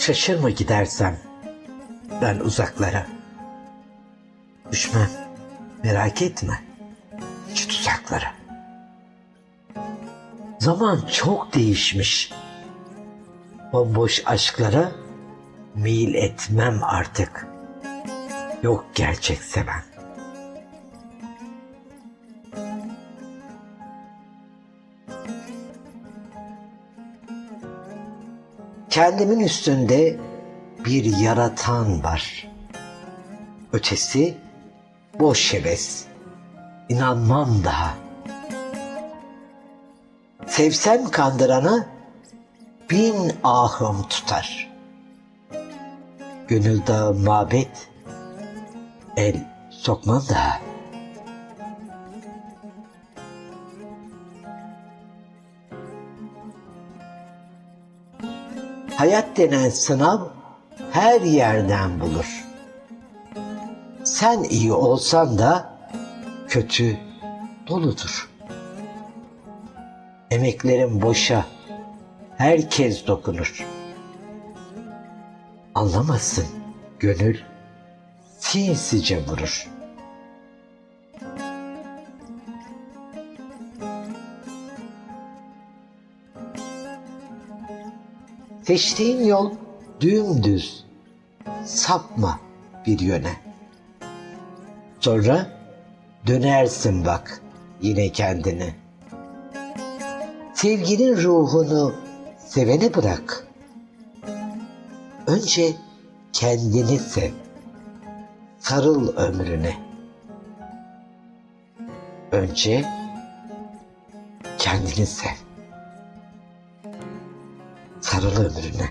Şaşırma gidersem ben uzaklara. Düşmem, merak etme. Hiç tuzaklara. Zaman çok değişmiş. Bomboş aşklara meyil etmem artık. Yok gerçek seven. Kendimin üstünde bir yaratan var. Ötesi boş heves. İnanmam daha. Sevsem kandırana bin ahım tutar. Gönül dağı mabet el sokmam daha. Hayat denen sınav her yerden bulur. Sen iyi olsan da kötü doludur. Emeklerin boşa herkes dokunur. Anlamazsın gönül sinsice vurur. Seçtiğin yol dümdüz, sapma bir yöne. Sonra dönersin bak yine kendine. Sevginin ruhunu sevene bırak. Önce kendini sev. Sarıl ömrüne. Önce kendini sev. Sarıl ömrüne.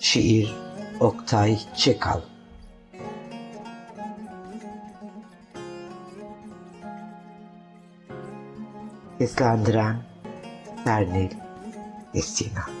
Şiir Oktay Çekal Seslendiren Sernil Esina